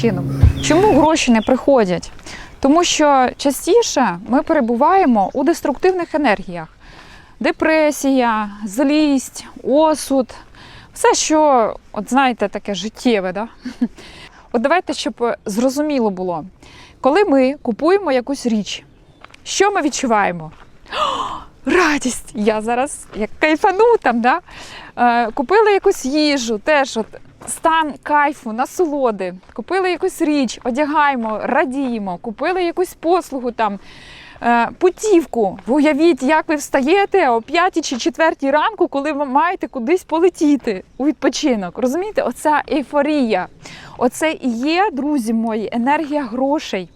чином. Чому гроші не приходять? Тому що частіше ми перебуваємо у деструктивних енергіях: депресія, злість, осуд, все, що, от знаєте, таке життєве. Да? От давайте, щоб зрозуміло було, коли ми купуємо якусь річ, що ми відчуваємо? Радість! Я зараз як кайфану там, да? е, купили якусь їжу, теж от стан кайфу, насолоди. Купили якусь річ, одягаємо, радіємо, купили якусь послугу там. е, Путівку. Уявіть, як ви встаєте о 5 чи 4 ранку, коли ви маєте кудись полетіти у відпочинок. Розумієте, оця ейфорія. Оце і є, друзі мої, енергія грошей.